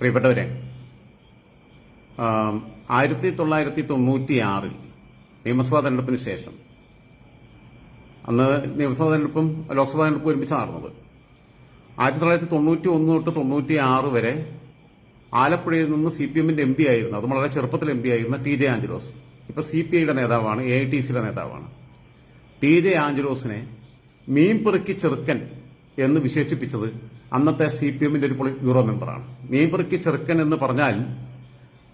പ്രിയപ്പെട്ടവരെ ആയിരത്തി തൊള്ളായിരത്തി തൊണ്ണൂറ്റി ആറിൽ നിയമസഭാ തെരഞ്ഞെടുപ്പിന് ശേഷം അന്ന് നിയമസഭാ തെരഞ്ഞെടുപ്പും ലോക്സഭാ തെരഞ്ഞെടുപ്പും ഒരുമിച്ച് നടന്നത്. ആയിരത്തി തൊള്ളായിരത്തി തൊണ്ണൂറ്റി ഒന്ന് തൊട്ട് തൊണ്ണൂറ്റി ആറ് വരെ ആലപ്പുഴയിൽ നിന്ന് സി പി എമ്മിന്റെ എം പി ആയിരുന്നു. അത് വളരെ ചെറുപ്പത്തിൽ എം പി ആയിരുന്ന ടി ജെ ആഞ്ചലോസ്. ഇപ്പൊ സി പി ഐയുടെ നേതാവാണ് എ ഐ ടി സിയുടെ നേതാവാണ്. ടി ജെ ആഞ്ചലോസിനെ മീൻ പെറുക്കി ചെറുക്കൻ എന്ന് വിശേഷിപ്പിച്ചത് അന്നത്തെ സി പി എമ്മിന്റെ ഒരു ബ്യൂറോ മെമ്പറാണ് പെറുക്കി ചെറുക്കൻ എന്ന് പറഞ്ഞാൽ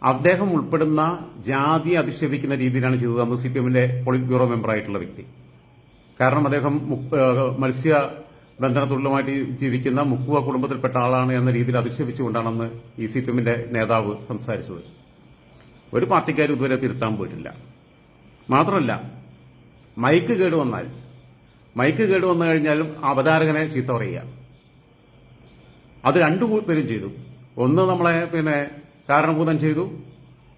അദ്ദേഹം ഉൾപ്പെടുന്ന ജാതി അധിക്ഷേപിക്കുന്ന രീതിയിലാണ് ചെയ്തത് അന്ന് സി പി എമ്മിന്റെ പൊളിറ്റ് ബ്യൂറോ മെമ്പറായിട്ടുള്ള വ്യക്തി. കാരണം അദ്ദേഹം മത്സ്യ ബന്ധനത്തുള്ളുമായിട്ട് ജീവിക്കുന്ന മുക്കുവ കുടുംബത്തിൽപ്പെട്ട ആളാണ് എന്ന രീതിയിൽ അധിക്ഷേപിച്ചുകൊണ്ടാണ് അന്ന് ഈ സി പി എമ്മിന്റെ നേതാവ് സംസാരിച്ചത്. ഒരു പാർട്ടിക്കാരും ഇതുവരെ തിരുത്താൻ പോയിട്ടില്ല. മാത്രമല്ല മൈക്ക് കേട് വന്നാൽ മൈക്ക് കേട് വന്നു കഴിഞ്ഞാലും അവതാരകനെ ചീത്ത പറയുക. അത് രണ്ടു പേരും ചെയ്തു. ഒന്ന് നമ്മളെ പിന്നെ കാരണഭൂതം ചെയ്തു.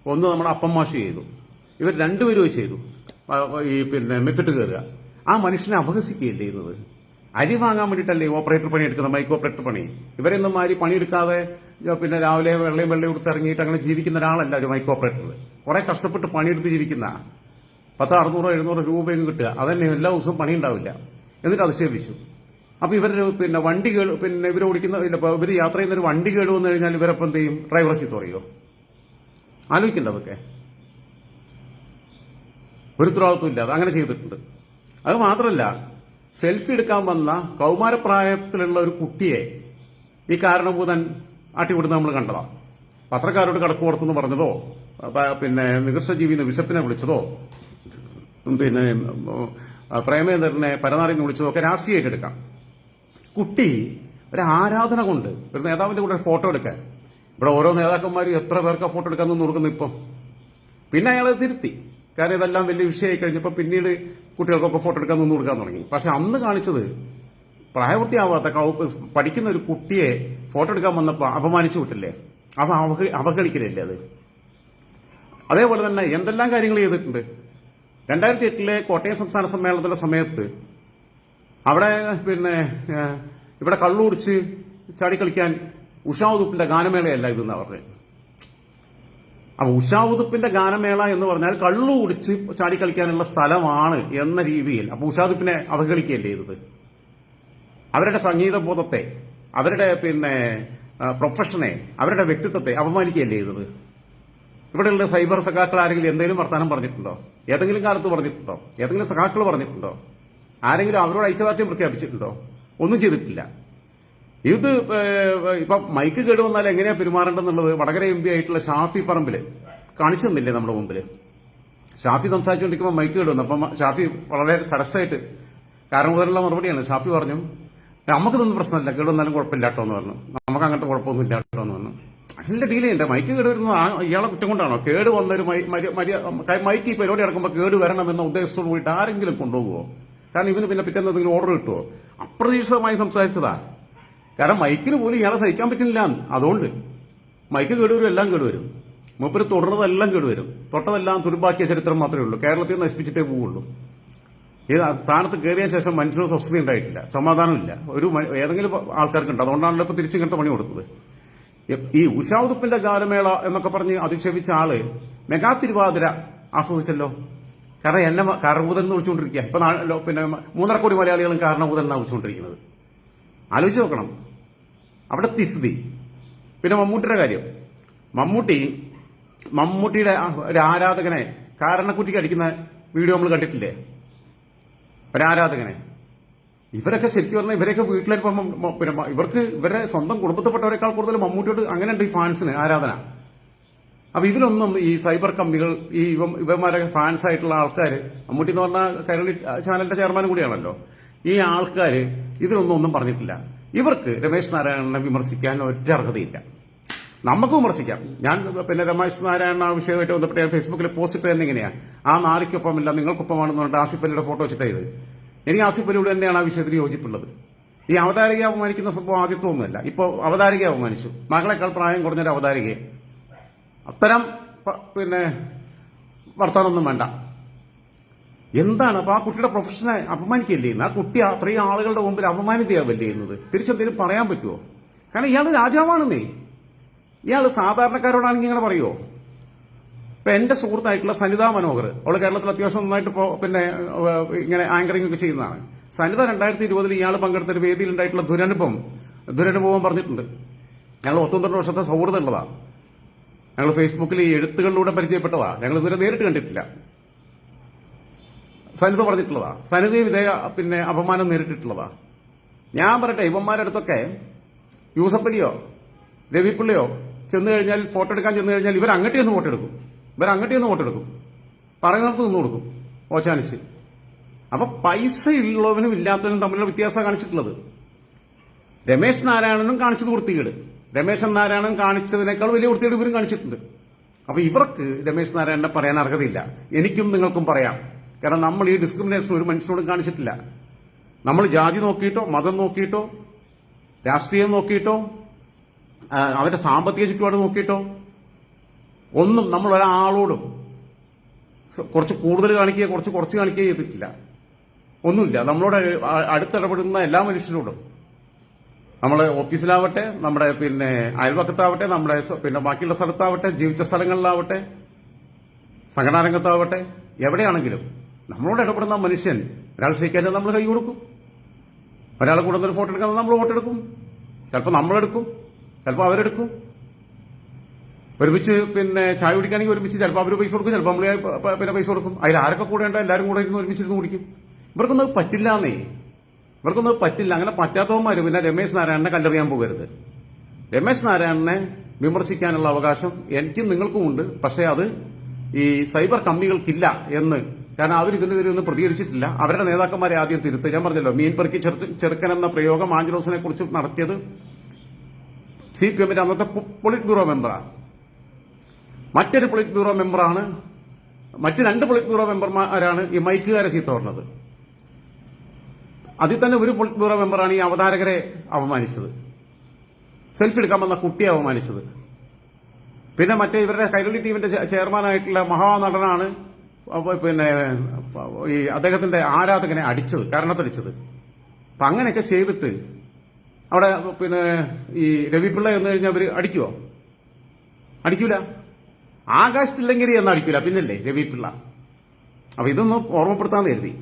ഒന്ന് നമ്മുടെ മാഷ് ചെയ്തു. ഇവർ രണ്ടുപേരും ചെയ്തു. ഈ പിന്നെ മെക്കിട്ട് കയറുക. ആ മനുഷ്യനെ അപഹസിക്കുകയല്ലേ ചെയ്യുന്നത്. അരി വാങ്ങാൻ വേണ്ടിയിട്ടല്ലേ ഓപ്പറേറ്റർ പണി എടുക്കുന്നത് മൈക്ക് ഓപ്പറേറ്റർ പണി? ഇവരെന്നും ആര് പണിയെടുക്കാതെ പിന്നെ രാവിലെ വെള്ളയും വെള്ളയും കൊടുത്ത് ഇറങ്ങിയിട്ട് അങ്ങനെ ജീവിക്കുന്ന ഒരാളല്ല ഒരു മൈക്ക് ഓപ്പറേറ്റർ. കുറെ കഷ്ടപ്പെട്ട് പണിയെടുത്ത് ജീവിക്കുന്ന. പത്ത് അറുന്നൂറോ എഴുന്നൂറോ രൂപയും കിട്ടുക. അതന്നെ എല്ലാ ദിവസവും പണി ഉണ്ടാവില്ല എന്നിട്ട് അധിക്ഷേപിച്ചു അപ്പൊ ഇവർ പിന്നെ വണ്ടി കേട് പിന്നെ ഇവർ ഓടിക്കുന്ന ഇവർ യാത്ര ചെയ്യുന്ന ഒരു വണ്ടി കേട് വന്നു കഴിഞ്ഞാൽ ഇവരപ്പം എന്ത് ചെയ്യും? ഡ്രൈവറെ ചീത്ത പറയോ? ആലോചിക്കണ്ട അതൊക്കെ ഒരു ഉത്തരവാദിത്വം ഇല്ല. അത് അങ്ങനെ ചെയ്തിട്ടുണ്ട്. അത് മാത്രമല്ല സെൽഫി എടുക്കാൻ വന്ന കൗമാരപ്രായത്തിലുള്ള ഒരു കുട്ടിയെ ഈ കാരണഭൂതൻ ആട്ടിവിടുന്ന നമ്മൾ കണ്ടതാ. പത്രക്കാരോട് കടക്കു പറഞ്ഞതോ പിന്നെ നികൃഷ്ടജീവിന്ന് വിശപ്പിനെ വിളിച്ചതോ പിന്നെ പ്രേമേന്ദ്രനെ പരനാറിന്ന് വിളിച്ചതോ ഒക്കെ രാഷ്ട്രീയമായിട്ട് എടുക്കാം. കുട്ടി ഒരു ആരാധന കൊണ്ട് ഒരു നേതാവിന്റെ കൂടെ ഫോട്ടോ എടുക്കാൻ. ഇവിടെ ഓരോ നേതാക്കന്മാരും എത്ര പേർക്ക് ഫോട്ടോ എടുക്കാൻ നോക്കുന്നു ഇപ്പം. പിന്നെ അയാളെ തിരുത്തി. കാരണം ഇതെല്ലാം വലിയ വിഷയമായി കഴിഞ്ഞപ്പോൾ പിന്നീട് കുട്ടികൾക്കൊക്കെ ഫോട്ടോ എടുക്കാൻ നിന്ന് കൊടുക്കാൻ തുടങ്ങി. പക്ഷെ അന്ന് കാണിച്ചത് പ്രായപൂർത്തിയാവാത്ത പഠിക്കുന്ന ഒരു കുട്ടിയെ ഫോട്ടോ എടുക്കാൻ വന്നപ്പോൾ അപമാനിച്ചു വിട്ടില്ലേ? അപ്പം അവഗണിക്കലല്ലേ അത്? അതേപോലെ തന്നെ എന്തെല്ലാം കാര്യങ്ങൾ ചെയ്തിട്ടുണ്ട്? രണ്ടായിരത്തി എട്ടിലെ കോട്ടയം സംസ്ഥാന സമ്മേളനത്തിന്റെ സമയത്ത് അവിടെ പിന്നെ ഇവിടെ കള്ളുടിച്ച് ചാടിക്കളിക്കാൻ ഉഷാവുതുപ്പിന്റെ ഗാനമേളയല്ല ഇതെന്ന് പറഞ്ഞത് അപ്പൊ ഉഷാവുതുപ്പിന്റെ ഗാനമേള എന്ന് പറഞ്ഞാൽ കള്ളു കുടിച്ച് ചാടിക്കളിക്കാനുള്ള സ്ഥലമാണ് എന്ന രീതിയിൽ അപ്പൊ ഉഷാദുപ്പിനെ അവഹേളിക്കുകയല്ലേ ചെയ്തത്. അവരുടെ സംഗീത ബോധത്തെ അവരുടെ പിന്നെ പ്രൊഫഷനെ അവരുടെ വ്യക്തിത്വത്തെ അപമാനിക്കുകയല്ലേ ചെയ്തത്. ഇവിടെയുള്ള സൈബർ സഖാക്കൾ ആരെങ്കിലും എന്തെങ്കിലും വർത്തമാനം പറഞ്ഞിട്ടുണ്ടോ? ഏതെങ്കിലും കാലത്ത് പറഞ്ഞിട്ടുണ്ടോ? ഏതെങ്കിലും സഖാക്കൾ പറഞ്ഞിട്ടുണ്ടോ? ആരെങ്കിലും അവരോട് ഐക്യദാർഢ്യം പ്രഖ്യാപിച്ചിട്ടുണ്ടോ? ഒന്നും ചെയ്തിട്ടില്ല. ഇത് ഇപ്പൊ മൈക്ക് കേട് വന്നാൽ എങ്ങനെയാ പെരുമാറേണ്ടെന്നുള്ളത് വടകര എം പി ആയിട്ടുള്ള ഷാഫി പറമ്പിൽ കാണിച്ചു തന്നില്ലേ നമ്മുടെ മുമ്പിൽ ഷാഫി സംസാരിച്ചുകൊണ്ടിരിക്കുമ്പോൾ മൈക്ക് കേട് വന്നു. അപ്പം ഷാഫി വളരെ സരസായിട്ട് കാരണം മുതലുള്ള മറുപടിയാണ്. ഷാഫി പറഞ്ഞു നമുക്കിതൊന്നും പ്രശ്നമില്ല. കേട് വന്നാലും കുഴപ്പമില്ല കേട്ടോ എന്ന് പറഞ്ഞു. നമുക്ക് അങ്ങനത്തെ കുഴപ്പമൊന്നും ഇല്ല കേട്ടോ എന്ന് അതിന്റെ ഡീൽ മൈക്ക് കേട് വരുന്നത് ഇയാളെ കുറ്റം കൊണ്ടാണോ? കേട് വന്നൊരു മൈക്ക് ഈ പരിപാടി നടക്കുമ്പോൾ കേട് വരണമെന്ന ഉദ്ദേശത്തോട് പോയിട്ട് ആരെങ്കിലും കൊണ്ടുപോകുമോ കാരണം ഇവന് പിന്നെ പിറ്റേന്ന് എന്തെങ്കിലും ഓർഡർ കിട്ടുമോ അപ്രതീക്ഷിതമായി സംസാരിച്ചതാ. കാരണം മൈക്കിന് പോലും ഇയാളെ സഹിക്കാൻ പറ്റുന്നില്ല. അതുകൊണ്ട് മൈക്ക് കേടുവരും എല്ലാം കേടുവരും മൂപ്പര് തുടർന്നതെല്ലാം കേടുവരും തൊട്ടതെല്ലാം തുരുമ്പാക്കിയ ചരിത്രം മാത്രമേ ഉള്ളൂ. കേരളത്തിൽ നശിപ്പിച്ചിട്ടേ പോവുള്ളൂ. ആ സ്ഥാനത്ത് കയറിയ ശേഷം മനുഷ്യന് സ്വസ്ഥത ഉണ്ടായിട്ടില്ല. സമാധാനമില്ല. ഒരു ഏതെങ്കിലും ആൾക്കാർക്കുണ്ട്. അതുകൊണ്ടാണല്ലോ ഇപ്പൊ തിരിച്ചു ഇങ്ങനത്തെ പണി കൊടുത്തത്. ഈ ഉഷാവുതുപ്പിന്റെ ഗാനമേള എന്നൊക്കെ പറഞ്ഞ് അധിക്ഷേപിച്ച ആൾ മെഗാ തിരുവാതിര ആസ്വദിച്ചല്ലോ. കാരണം എന്നെ കാരണഭൂതൻ എന്ന് വിളിച്ചുകൊണ്ടിരിക്കുക ഇപ്പൊ പിന്നെ മൂന്നര കോടി മലയാളികളും കാരണഭൂതൻ എന്നാണ് വിളിച്ചുകൊണ്ടിരിക്കുന്നത്. ആലോചിച്ച് നോക്കണം. അവിടെ തിസ്തി. പിന്നെ മമ്മൂട്ടിയുടെ കാര്യം. മമ്മൂട്ടി മമ്മൂട്ടിയുടെ ഒരു ആരാധകനെ കാരണക്കുറ്റിക്ക് അടിക്കുന്ന വീഡിയോ നമ്മൾ കണ്ടിട്ടില്ലേ? ഒരാരാധകനെ. ഇവരൊക്കെ ശരിക്കും പറഞ്ഞാൽ ഇവരൊക്കെ മ- പിന്നെ ഇവർക്ക് ഇവരെ സ്വന്തം കുടുംബത്തിൽപ്പെട്ടവരെക്കാൾ കൂടുതൽ മമ്മൂട്ടിയോട് അങ്ങനെ ഉണ്ട് ഈ ഫാൻസിന് ആരാധന. അപ്പൊ ഇതിലൊന്നും ഈ സൈബർ കമ്പികൾ ഈ ഇവ ഇവന്മാരെ ഫാൻസ് ആയിട്ടുള്ള ആൾക്കാർ മമ്മൂട്ടി എന്ന് പറഞ്ഞ കൈരളി ചാനലിന്റെ ചെയർമാൻ കൂടിയാണല്ലോ. ഈ ആൾക്കാർ ഇതിലൊന്നും ഒന്നും പറഞ്ഞിട്ടില്ല. ഇവർക്ക് രമേശ് നാരായണനെ വിമർശിക്കാൻ ഒറ്റ അർഹതയില്ല. നമുക്ക് വിമർശിക്കാം. ഞാൻ പിന്നെ രമേശ് നാരായണ ആ വിഷയമായിട്ട് ബന്ധപ്പെട്ട് ഫേസ്ബുക്കിൽ പോസ്റ്റ് ഇട്ട് തന്നെ ഇങ്ങനെയാ ആ നാളിക്കൊപ്പമില്ല നിങ്ങൾക്കൊപ്പമാണെന്ന് പറഞ്ഞിട്ട് ആസിഫ് അലിയുടെ ഫോട്ടോ വെച്ചിട്ടാ ഇത്. എനിക്ക് ആസിഫ് അലിയോട് തന്നെയാണ് ആ വിഷയത്തിൽ യോജിപ്പുള്ളത്. ഈ അവതാരികയെ അപമാനിക്കുന്ന സംഭവം ആദ്യത്വമൊന്നുമല്ല. ഇപ്പോൾ അവതാരികയെ അപമാനിച്ചു. മകളെക്കാൾ പ്രായം കുറഞ്ഞൊരു അവതാരികയെ. അത്തരം പിന്നെ വർത്താനൊന്നും വേണ്ട. എന്താണ്? അപ്പോൾ ആ കുട്ടിയുടെ പ്രൊഫഷനെ അപമാനിക്കല്ലേ ആ കുട്ടി അത്രയും ആളുകളുടെ മുമ്പിൽ അപമാനിതയാവല്ലേ എന്നത് തിരിച്ചെന്തെങ്കിലും പറയാൻ പറ്റുമോ കാരണം ഇയാൾ രാജാവാണെന്നേ. ഇയാൾ സാധാരണക്കാരോടാണെങ്കിൽ ഇങ്ങനെ പറയുമോ ഇപ്പൊ എന്റെ സുഹൃത്തായിട്ടുള്ള സനിത മനോഹർ അവൾ കേരളത്തിൽ അത്യാവശ്യം നന്നായിട്ട് ഇപ്പോ പിന്നെ ഇങ്ങനെ ആങ്കറിംഗ് ഒക്കെ ചെയ്യുന്നതാണ്. സനിത രണ്ടായിരത്തി ഇരുപതിൽ ഇയാൾ പങ്കെടുത്ത ഒരു വേദിയിൽ ഉണ്ടായിട്ടുള്ള ദുരനുഭവം ദുരനുഭവം പറഞ്ഞിട്ടുണ്ട്. ഞങ്ങൾ ഒത്തൊന്നര വർഷത്തെ സൗഹൃദമുള്ളതാ ഞങ്ങൾ ഫേസ്ബുക്കിൽ ഈ എഴുത്തുകളിലൂടെ പരിചയപ്പെട്ടതാ. ഞങ്ങൾ ഇതുവരെ നേരിട്ട് കണ്ടിട്ടില്ല. സനിത പറഞ്ഞിട്ടുള്ളതാ. സനിതയും ഇതേ പിന്നെ അപമാനം നേരിട്ടിട്ടുള്ളതാ. ഞാൻ പറയട്ടെ ഇവന്മാരുടെ അടുത്തൊക്കെ യൂസഫലിയോ രവിപ്പിള്ളിയോ ചെന്ന് കഴിഞ്ഞാൽ ഫോട്ടോ എടുക്കാൻ ചെന്ന് കഴിഞ്ഞാൽ ഇവർ അങ്ങോട്ടേ ഒന്ന് ഫോട്ടോ എടുക്കും. ഇവർ അങ്ങോട്ട് ഒന്ന് ഫോട്ടോ എടുക്കും. പറയുന്നിടത്ത് നിന്ന് കൊടുക്കും. ഓച്ചാനിച്ച് അപ്പൊ പൈസ ഉള്ളവനും ഇല്ലാത്തവനും തമ്മിലുള്ള വ്യത്യാസം കാണിച്ചിട്ടുള്ളത്. രമേശ് നാരായണനും കാണിച്ചത് വൃത്തികേട്. രമേശൻ നാരായണൻ കാണിച്ചതിനേക്കാൾ വലിയ വൃത്തികേട് ഇവരും കാണിച്ചിട്ടുണ്ട്. അപ്പൊ ഇവർക്ക് രമേശ് നാരായണനെ പറയാൻ അർഹതയില്ല. എനിക്കും നിങ്ങൾക്കും പറയാം. കാരണം നമ്മൾ ഈ ഡിസ്ക്രിമിനേഷൻ ഒരു മനുഷ്യനോടും കാണിച്ചിട്ടില്ല. നമ്മൾ ജാതി നോക്കിയിട്ടോ മതം നോക്കിയിട്ടോ രാഷ്ട്രീയം നോക്കിയിട്ടോ അവരുടെ സാമ്പത്തിക ചുറ്റുപാട് നോക്കിയിട്ടോ ഒന്നും നമ്മൾ ഒരാളോടും കുറച്ച് കൂടുതൽ കാണിക്കുക കുറച്ച് കുറച്ച് കാണിക്കുക ചെയ്തിട്ടില്ല. ഒന്നുമില്ല. നമ്മളോട് അടുത്തിടപെടുന്ന എല്ലാ മനുഷ്യരോടും. നമ്മളെ ഓഫീസിലാവട്ടെ നമ്മുടെ പിന്നെ അയൽവക്കത്താവട്ടെ നമ്മുടെ പിന്നെ ബാക്കിയുള്ള സ്ഥലത്താവട്ടെ ജീവിച്ച സ്ഥലങ്ങളിലാവട്ടെ സംഘടനാ രംഗത്താവട്ടെ എവിടെയാണെങ്കിലും നമ്മളോട് ഇടപെടുന്ന മനുഷ്യൻ ഒരാൾ ക്ഷയിക്കാൻ നമ്മൾ കൈ കൊടുക്കും. ഒരാൾ കൂടുതൽ ഫോട്ടോ എടുക്കാൻ നമ്മൾ ഫോട്ടോ എടുക്കും ചിലപ്പോൾ നമ്മളെടുക്കും. ചിലപ്പോൾ അവരെടുക്കും. ഒരുമിച്ച് പിന്നെ ചായ കുടിക്കുകയാണെങ്കിൽ ഒരുമിച്ച് ചിലപ്പോൾ അവർ പൈസ കൊടുക്കും ചിലപ്പോൾ നമ്മൾ പിന്നെ പൈസ കൊടുക്കും. അതിൽ ആരൊക്കെ കൂടെ ഉണ്ടോ എല്ലാവരും കൂടെ ഇരുന്ന് ഒരുമിച്ചിരുന്ന് കുടിക്കും. ഇവർക്കൊന്നും അത് പറ്റില്ലാന്നേ ഇവർക്കൊന്നും പറ്റില്ല. അങ്ങനെ പറ്റാത്തവന്മാർ പിന്നെ രമേശ് നാരായണനെ കല്ലെറിയാൻ പോകരുത്. രമേശ് നാരായണനെ വിമർശിക്കാനുള്ള അവകാശം എനിക്കും നിങ്ങൾക്കും ഉണ്ട്. പക്ഷേ അത് ഈ സൈബർ കമ്പനികൾക്കില്ല എന്ന്. കാരണം അവർ ഇതിനെതിരെ ഒന്നും പ്രതികരിച്ചിട്ടില്ല. അവരുടെ നേതാക്കന്മാരെ ആദ്യം തിരുത്ത് ഞാൻ പറഞ്ഞല്ലോ മീൻ പെറുക്കി ചെറുക്കൻ എന്ന പ്രയോഗം ആഞ്ചലോസിനെ കുറിച്ച് നടത്തിയത് സി പി എമ്മിന്റെ അന്നത്തെ പൊളിറ്റ് ബ്യൂറോ മെമ്പറാണ് മറ്റൊരു പൊളിറ്റ് ബ്യൂറോ മെമ്പറാണ് മറ്റ് രണ്ട് പൊളിറ്റ് ബ്യൂറോ മെമ്പർമാരാണ് ഈ മൈക്കുകാരെ ചീത്ത പറഞ്ഞത്. അതിൽ തന്നെ ഒരു പൊളിറ്റ് ബ്യൂറോ മെമ്പറാണ് ഈ അവതാരകരെ അപമാനിച്ചത്. സെൽഫി എടുക്കാൻ വന്ന കുട്ടിയെ അപമാനിച്ചത്. പിന്നെ മറ്റേ ഇവരുടെ കൈരളി ടീമിന്റെ ചെയർമാനായിട്ടുള്ള മഹാനടനാണ് പിന്നെ ഈ അദ്ദേഹത്തിന്റെ ആരാധകനെ അടിച്ചത് കാരണത്തടിച്ചത്. അപ്പൊ അങ്ങനെയൊക്കെ ചെയ്തിട്ട് അവിടെ പിന്നെ ഈ രവിപിള്ള എന്ന് കഴിഞ്ഞാൽ അവർ അടിക്കുവോ? അടിക്കൂല. ആകാശത്തില്ലെങ്കിൽ എന്ന് അടിക്കൂല. പിന്നല്ലേ രവിപിള്ള. അപ്പൊ ഇതൊന്ന് ഓർമ്മപ്പെടുത്താൻ കരുതി.